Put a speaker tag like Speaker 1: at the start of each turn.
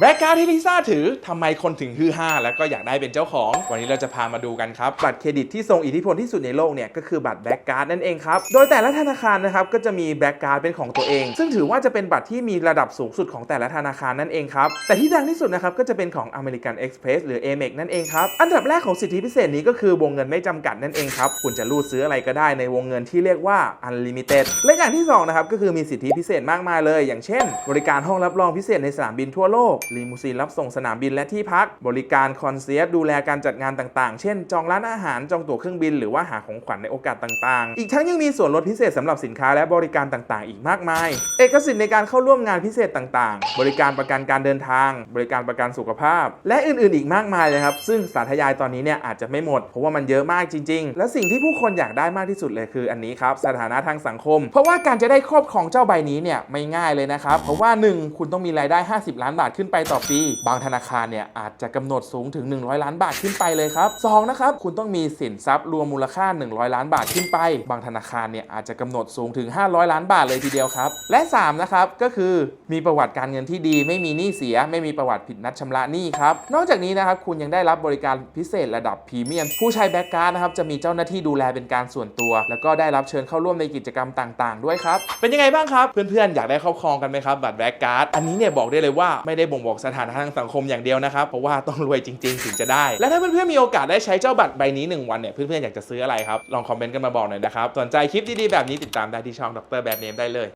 Speaker 1: แบล็กการ์ดที่ลิซ่าถือทำไมคนถึงฮือฮาแล้วก็อยากได้เป็นเจ้าของ วันนี้เราจะพามาดูกันครับ บัตรเครดิตที่ทรงอิทธิพลที่สุดในโลกเนี่ย ก็คือบัตรแบล็กการ์ดนั่นเองครับ โดยแต่ละธนาคารนะครับ ก็จะมีแบล็กการ์ดเป็นของตัวเอง ซึ่งถือว่าจะเป็นบัตรที่มีระดับสูงสุดของแต่ละธนาคารนั่นเองครับ แต่ที่ดังที่สุดนะครับก็จะเป็นของ American Express หรือ Amex นั่นเองครับ อันดับแรกของสิทธิพิเศษนี้ก็คือวงเงินไม่จำกัดนั่นเองครับคุณจะรูดซื้ออะไรก็ได้ในวงเงินที่เรียกว่า Unlimited และอย่างที่สองนะครับก็คือมีสิทธิพิเศษมากมายเลย อย่างเช่น บริการห้องรับรองพิเศษในสนามบินทั่วโลกลีมูซีนรับส่งสนามบินและที่พัก บริการคอนเซียร์ดูแลการจัดงานต่างๆ เช่น จองร้านอาหาร จองตั๋วเครื่องบิน หรือว่าหาของขวัญในโอกาสต่างๆ อีกทั้งยังมีส่วนลดพิเศษสำหรับสินค้าและบริการต่างๆ อีกมากมาย เอกสิทธิ์ในการเข้าร่วมงานพิเศษต่างๆ บริการประกันการเดินทาง บริการประกันสุขภาพ และอื่นๆ อีกมากมายเลยครับ ซึ่งสาธยายตอนนี้เนี่ยอาจจะไม่หมด เพราะว่ามันเยอะมากจริง ๆ และสิ่งที่ผู้คนอยากได้มากที่สุดเลยคืออันนี้ครับสถานะทางสังคม เพราะว่าการจะได้ครอบครองเจ้าใบนี้เนี่ยไม่ง่ายเลยนะครับเพราะว่า 1 คุณต้องมีรายได้ 50 ล้านบาทขึ้นไปต่อปี บางธนาคารเนี่ยอาจจะกำหนดสูงถึง 100 ล้านบาทขึ้นไปเลยครับสองนะครับคุณต้องมีสินทรัพย์รวมมูลค่า 100 ล้านบาทขึ้นไป บางธนาคารเนี่ยอาจจะกำหนดสูงถึง 500 ล้านบาทเลยทีเดียวครับ และ3นะครับก็คือมีประวัติการเงินที่ดี ไม่มีหนี้เสีย ไม่มีประวัติผิดนัดชำระหนี้ครับนอกจากนี้นะครับคุณยังได้รับบริการพิเศษระดับพรีเมียมผู้ใช้แบ็กการ์ดนะครับจะมีเจ้าหน้าที่ดูแลเป็นการส่วนตัว แล้วก็ได้รับเชิญเข้าร่วมในกิจกรรมต่างๆ ด้วยครับเป็นยังไงบ้างครับเพื่อนๆอยากได้ครอบครองกันไหมครับบัตรแบ็กการ์ดอันนี้เนี่ยบอกได้เลยว่าไม่ได้บ่งบอกสถานะทางสังคมอย่างเดียวนะครับเพราะว่าต้องรวยจริง ๆ ถึงจะได้ และถ้าเพื่อนๆมีโอกาสได้ใช้เจ้าบัตรใบนี้หนึ่งวันเนี่ยเพื่อนๆอยากจะซื้ออะไรครับลองคอมเมนต์กันมาบอกหน่อยนะครับสนใจคลิปดีๆแบบนี้ติดตามได้ที่ช่องดรแบทเนมได้เลย